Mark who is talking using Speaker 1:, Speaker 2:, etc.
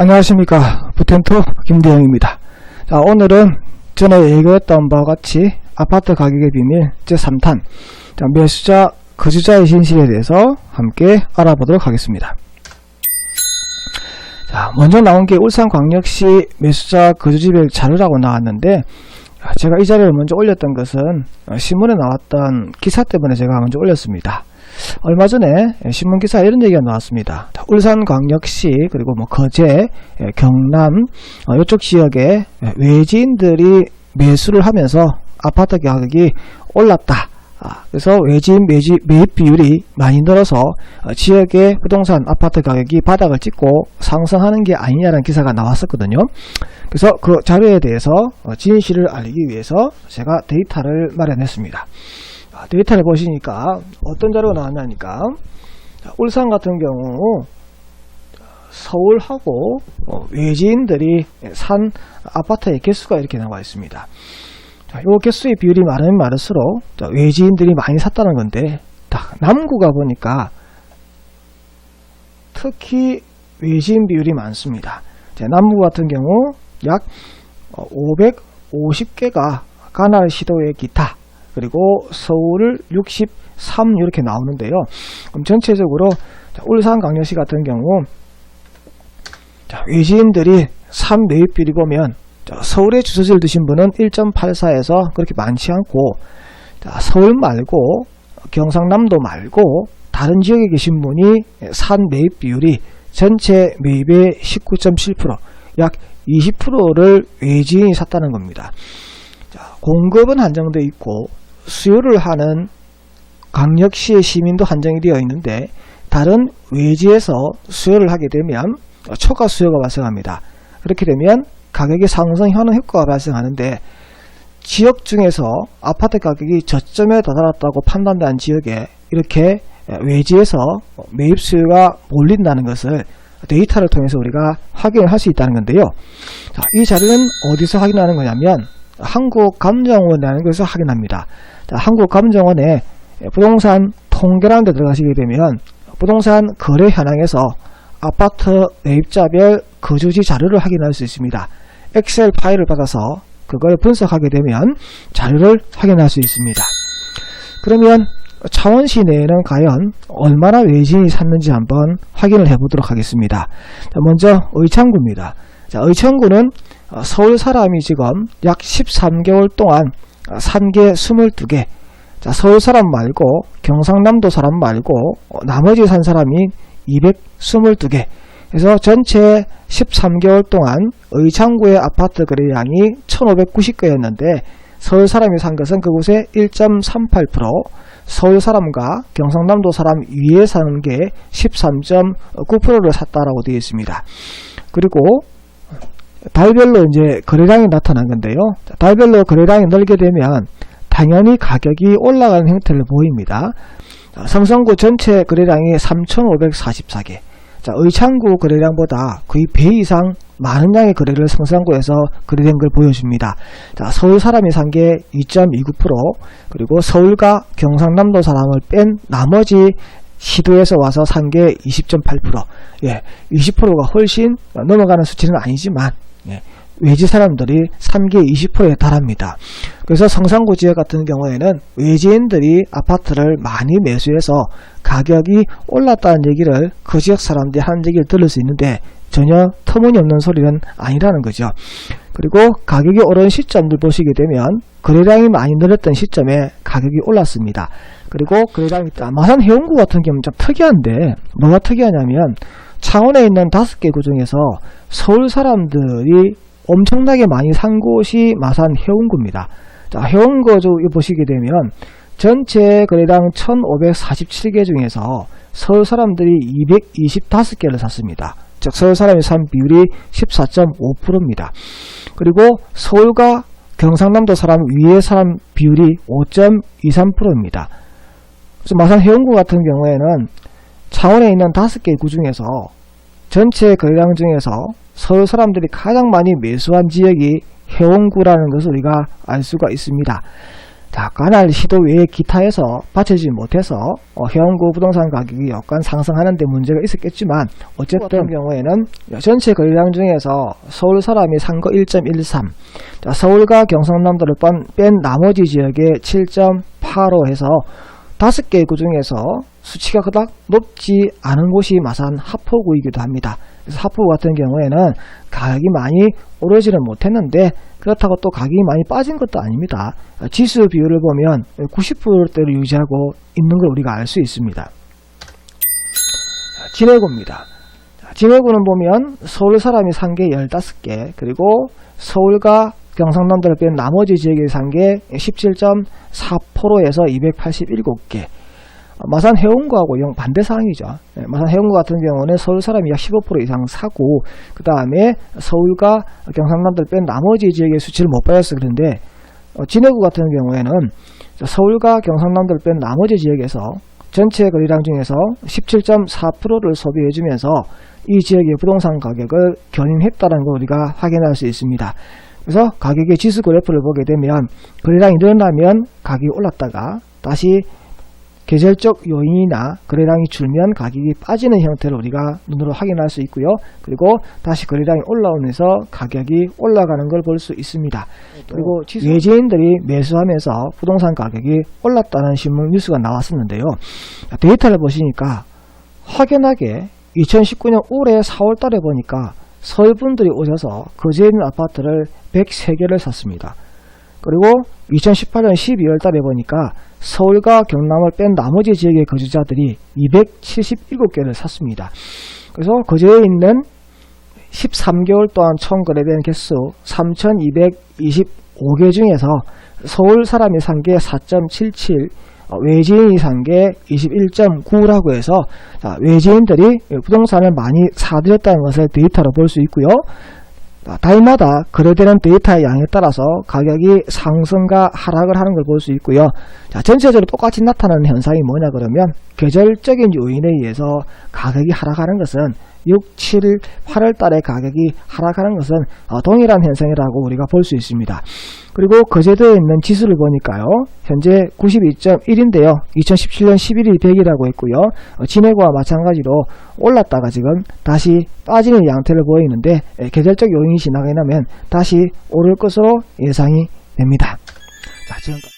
Speaker 1: 안녕하십니까. 부텐토 김대영입니다. 자 오늘은 전에 얘기했던 바와 같이 아파트 가격의 비밀 제3탄 자, 매수자 거주자의 진실에 대해서 함께 알아보도록 하겠습니다. 자 먼저 나온 게 울산광역시 매수자 거주지별 자료라고 나왔는데 아, 제가 이 자료를 먼저 올렸던 것은 어, 신문에 나왔던 기사 때문에 제가 먼저 올렸습니다 얼마 전에 신문 기사에 이런 얘기가 나왔습니다. 울산광역시 그리고 뭐 거제, 예, 경남 어, 이쪽 지역에 외지인들이 매수를 하면서 아파트 가격이 올랐다. 아, 그래서 외지인 매지, 매입 비율이 많이 늘어서 어, 지역의 부동산 아파트 가격이 바닥을 찍고 상승하는 게 아니냐라는 기사가 나왔었거든요. 그래서 그 자료에 대해서 어, 진실을 알리기 위해서 제가 데이터를 마련했습니다. 아, 데이터를 보시니까 어떤 자료가 나왔냐니까 자, 울산 같은 경우 서울하고 어, 외지인들이 산 아파트의 개수가 이렇게 나와 있습니다. 자, 요 개수의 비율이 많으면 많을수록 자, 외지인들이 많이 샀다는 건데 딱 남구가 보니까 특히 외지인 비율이 많습니다. 자, 남구 같은 경우 약 550개가 가날 시도의 기타 그리고 서울을 63 이렇게 나오는데요. 그럼 전체적으로 자, 울산광역시 같은 경우 자, 외지인들이 3 매입 비율이 보면 자, 서울에 주소지를 두신 분은 1.84에서 그렇게 많지 않고 자, 서울 말고 경상남도 말고 다른 지역에 계신 분이 산 매입 비율이 전체 매입의 19.7%약 20%를 외지인이 샀다는 겁니다. 자, 공급은 한정되어 있고 수요를 하는 광역시의 시민도 한정이 되어 있는데 다른 외지에서 수요를 하게 되면 초과 수요가 발생합니다. 그렇게 되면 가격의 상승 현황 효과가 발생하는데 지역 중에서 아파트 가격이 저점에 도달했다고 판단된 지역에 이렇게 외지에서 매입 수요가 몰린다는 것을 데이터를 통해서 우리가 확인을 할 수 있다는 건데요. 자, 이 자료는 어디서 확인하는 거냐면 한국감정원이라는 것에서 확인합니다. 자, 한국감정원에 부동산 통계라는 데 들어가시게 되면 부동산 거래 현황에서 아파트 매입자별 거주지 자료를 확인할 수 있습니다. 엑셀 파일을 받아서 그걸 분석하게 되면 자료를 확인할 수 있습니다. 그러면 창원 시내에는 과연 얼마나 외지인이 샀는지 한번 확인을 해보도록 하겠습니다. 자, 먼저 의창구입니다. 자, 의창구는 서울 사람이 지금 약 13개월 동안 산게 22개. 자, 서울 사람 말고 경상남도 사람 말고 나머지 산 사람이 222개. 그래서 전체 13개월 동안 의창구의 아파트 거래량이 1590개였는데 서울 사람이 산 것은 그곳에 1.38%, 서울 사람과 경상남도 사람 위에 사는 게 13.9%를 샀다라고 되어 있습니다. 그리고 달별로 이제 거래량이 나타난 건데요. 달별로 거래량이 늘게 되면 당연히 가격이 올라가는 형태를 보입니다. 성성구 전체 거래량이 3,544개. 자, 의창구 거래량보다 거의 배 이상 많은 양의 거래를 성산구에서 거래된 걸 보여줍니다. 자, 서울 사람이 산 게 2.29%, 그리고 서울과 경상남도 사람을 뺀 나머지 시도에서 와서 산 게 20.8%. 예, 20%가 훨씬 넘어가는 수치는 아니지만, 예, 외지 사람들이 산게 20%에 달합니다. 그래서 성산구 지역 같은 경우에는 외지인들이 아파트를 많이 매수해서 가격이 올랐다는 얘기를 그 지역 사람들이 하는 얘기를 들을 수 있는데 전혀 터무니없는 소리는 아니라는 거죠. 그리고 가격이 오른 시점들 보시게 되면 거래량이 많이 늘었던 시점에 가격이 올랐습니다. 그리고 거래량이 있다. 마산 해운구 같은 경우는 좀 특이한데 뭐가 특이하냐면 창원에 있는 다섯 개 구 중에서 서울 사람들이 엄청나게 많이 산 곳이 마산 해운구입니다. 자, 해운구 보시게 되면 전체 거래량 1547개 중에서 서울 사람들이 225개를 샀습니다. 즉 서울 사람이 산 비율이 14.5%입니다. 그리고 서울과 경상남도 사람 위에 사람 비율이 5.23%입니다. 그래서 마산 해운구 같은 경우에는 창원에 있는 5개 구 중에서 전체 거래량 중에서 서울 사람들이 가장 많이 매수한 지역이 해운구라는 것을 우리가 알 수가 있습니다. 자, 관할 시도 외에 기타에서 받쳐지지 못해서 어, 해운구 부동산 가격이 약간 상승하는 데 문제가 있었겠지만 어쨌든 경우에는 전체 거래량 중에서 서울 사람이 산 거 1.13 자, 서울과 경상남도를 뺀, 뺀 나머지 지역의 7.85 해서 다섯 개의 구 중에서 수치가 그닥 높지 않은 곳이 마산 하포구이기도 합니다. 그래서 하포구 같은 경우에는 가격이 많이 오르지는 못했는데 그렇다고 또 가격이 많이 빠진 것도 아닙니다. 지수 비율을 보면 90%대를 유지하고 있는 걸 우리가 알 수 있습니다. 진해구입니다. 진해구는 보면 서울 사람이 산 게 15개 그리고 서울과 경상남도를 뺀 나머지 지역에 산 게 17.4%에서 287개 마산 해운구하고 영 반대 상황이죠. 예, 마산 해운구 같은 경우는 서울 사람이 약 15% 이상 사고 그 다음에 서울과 경상남도를 뺀 나머지 지역의 수치를 못 받아서 그런데 어, 진해구 같은 경우에는 서울과 경상남도를 뺀 나머지 지역에서 전체 거래량 중에서 17.4%를 소비해주면서 이 지역의 부동산 가격을 견인했다는 걸 우리가 확인할 수 있습니다. 그래서 가격의 지수 그래프를 보게 되면 거래량이 늘어나면 가격이 올랐다가 다시 계절적 요인이나 거래량이 줄면 가격이 빠지는 형태를 우리가 눈으로 확인할 수 있고요. 그리고 다시 거래량이 올라오면서 가격이 올라가는 걸 볼 수 있습니다. 그리고 외지인들이 매수하면서 부동산 가격이 올랐다는 신문 뉴스가 나왔었는데요. 데이터를 보시니까 확연하게 2019년 올해 4월 달에 보니까 서울 분들이 오셔서 거제에 있는 아파트를 103개를 샀습니다. 그리고 2018년 12월 달에 보니까 서울과 경남을 뺀 나머지 지역의 거주자들이 277개를 샀습니다. 그래서 거제에 있는 13개월 동안 총 거래된 개수 3,225개 중에서 서울 사람이 산 게 4.77, 어, 외지인이 산 게 21.9라고 해서 자, 외지인들이 부동산을 많이 사들였다는 것을 데이터로 볼 수 있고요. 달마다 거래되는 데이터의 양에 따라서 가격이 상승과 하락을 하는 걸 볼 수 있고요. 자, 전체적으로 똑같이 나타나는 현상이 뭐냐 그러면 계절적인 요인에 의해서 가격이 하락하는 것은 6, 7, 8월 달에 가격이 하락하는 것은 어, 동일한 현상이라고 우리가 볼 수 있습니다. 그리고 거제도에 있는 지수를 보니까요. 현재 92.1인데요. 2017년 11일 100이라고 했고요. 어, 진해구와 마찬가지로 올랐다가 지금 다시 빠지는 양태를 보이는데 에, 계절적 요인이 지나가면 다시 오를 것으로 예상이 됩니다. 자, 지금까지